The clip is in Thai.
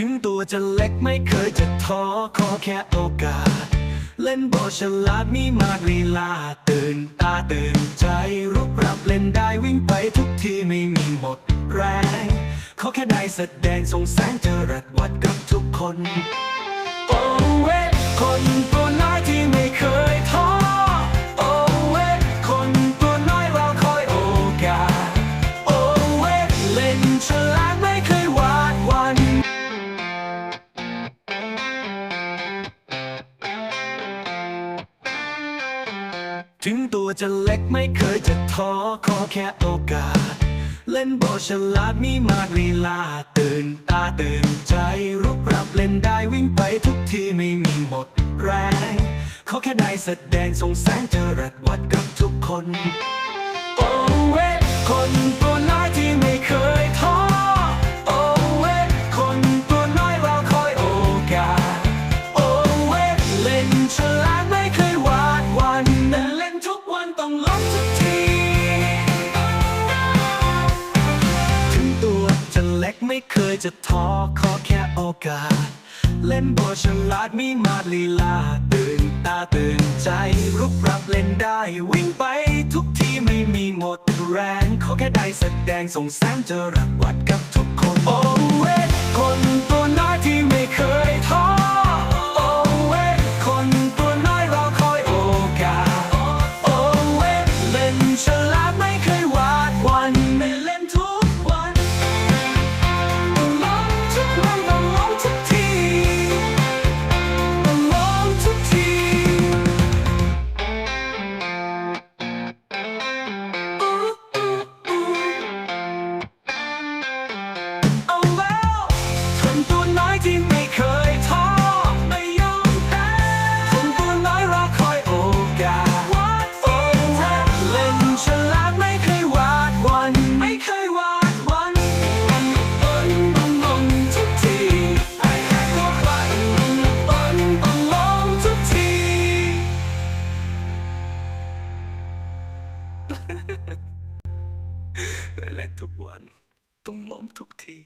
ถึงตัวจะเล็กไม่เคยจะท้อขอแค่โอกาส เล่นบอลฉลาดมีมากลีลา ตื่นตาตื่นใจรุกรับเล่นได้วิ่งไปทุกที่ไม่มีหมดแรง ขอแค่ได้แสดงส่งแสงเจอรัดวัดกับทุกคน ถึงตัวจะเล็กไม่เคยจะท้อขอแค่โอกาส เล่นบอลฉลาดมีมากลีลา ตื่นตาตื่นใจรุกรับเล่นได้วิ่งไปทุกที่ไม่มีหมดแรงขอแค่ได้แสดงส่งแสงเจอรัดวัดกับทุกคน โอเวคน จะท้อขอแค่โอกาส เล่นบทฉลาดมีมาดลีลา ตื่นตาตื่นใจ รุกรับเล่นได้ วิ่งไปทุกที่ไม่มีหมดแรง ขอแค่ได้แสดงส่งแสงจะรักวัดกับทุกคนโอเวคนตัว และทุกวันต้องล้มทุกที